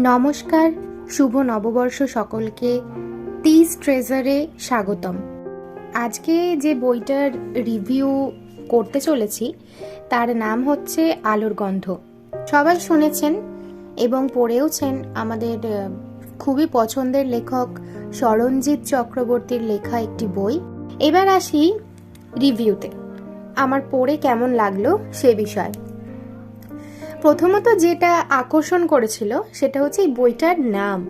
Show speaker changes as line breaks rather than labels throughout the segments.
নমস্কার, শুভ নববর্ষ সকলকে। তিস ট্রেজারে স্বাগতম। আজকে যে বইটার রিভিউ করতে চলেছি, তার নাম হচ্ছে আলোর গন্ধ। সবাই শুনেছেন এবং পড়েওছেন আমাদের খুবই পছন্দের লেখক সরঞ্জিৎ চক্রবর্তীর লেখা একটি বই। এবার আসি রিভিউতে আমার পড়ে কেমন লাগল সে বিষয়ে। প্রথমত যেটা আকর্ষণ করেছিল সেটা হচ্ছে এই বইটার নাম।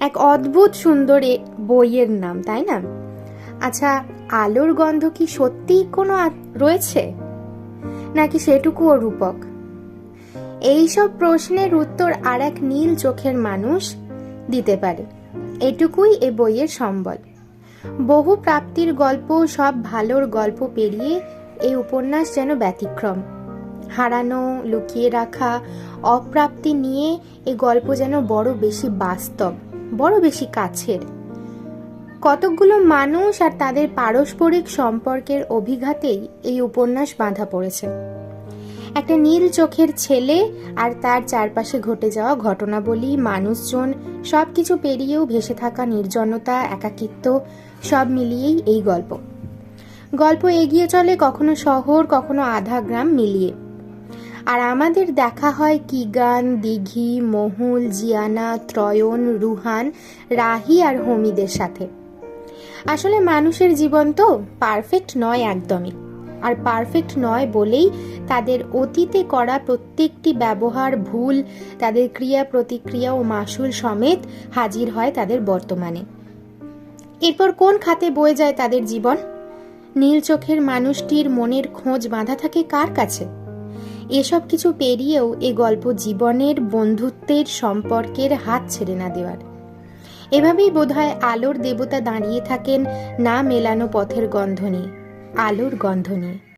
এক অদ্ভুত সুন্দর বইয়ের নাম, তাই না? আচ্ছা আলোর গন্ধ কি সত্যিই কোনো রয়েছে? নাকি সেটুকুও রূপক? এইসব প্রশ্নের উত্তর আর এক নীল চোখের মানুষ দিতে পারে। এটুকুই এ বইয়ের সম্বল। বহু প্রাপ্তির গল্প সব ভালোর গল্প পেরিয়ে এই উপন্যাস যেন ব্যতিক্রম। হারানো, লুকিয়ে রাখা, অপ্রাপ্তি নিয়ে এই গল্প যেন বড় বেশি বাস্তব, বড় বেশি কাছের। কতকগুলো মানুষ আর তাদের পারস্পরিক সম্পর্কের অভিঘাতেই এই উপন্যাস বাঁধা পড়েছে। একটা নীল চোখের ছেলে আর তার চারপাশে ঘটে যাওয়া ঘটনাবলী, মানুষজন সব কিছু পেরিয়েও ভেসে থাকা নির্জনতা, একাকিত্ব, সব মিলিয়েই এই গল্প। গল্প এগিয়ে চলে কখনো শহর, কখনো আধা গ্রাম মিলিয়ে। আর আমাদের দেখা হয় কিগান দিঘি, মহুল, জিয়ানা, ত্রয়ন, রুহান, রাহি আর হোমিদের সাথে। আসলে মানুষের জীবন তো পারফেক্ট নয় একদমই। আর পারফেক্ট নয় বলেই তাদের অতীতে করা প্রত্যেকটি ব্যবহার ভুল, তাদের ক্রিয়া, প্রতিক্রিয়া ও মাসুল সমেত হাজির হয় তাদের বর্তমানে। এরপর কোন খাতে বয়ে যায় তাদের জীবন? নীল চোখের মানুষটির মনের খোঁজ বাঁধা থাকে কার কাছে? এসব কিছু পেরিয়েও এ গল্প জীবনের বন্ধুত্বের সম্পর্কের হাত ছেড়ে না দেওয়ার। এভাবেই বোধহয় আলোর দেবতা দাঁড়িয়ে থাকেন না মেলানো পথের গন্ধ নিয়ে, আলোর গন্ধ নিয়ে।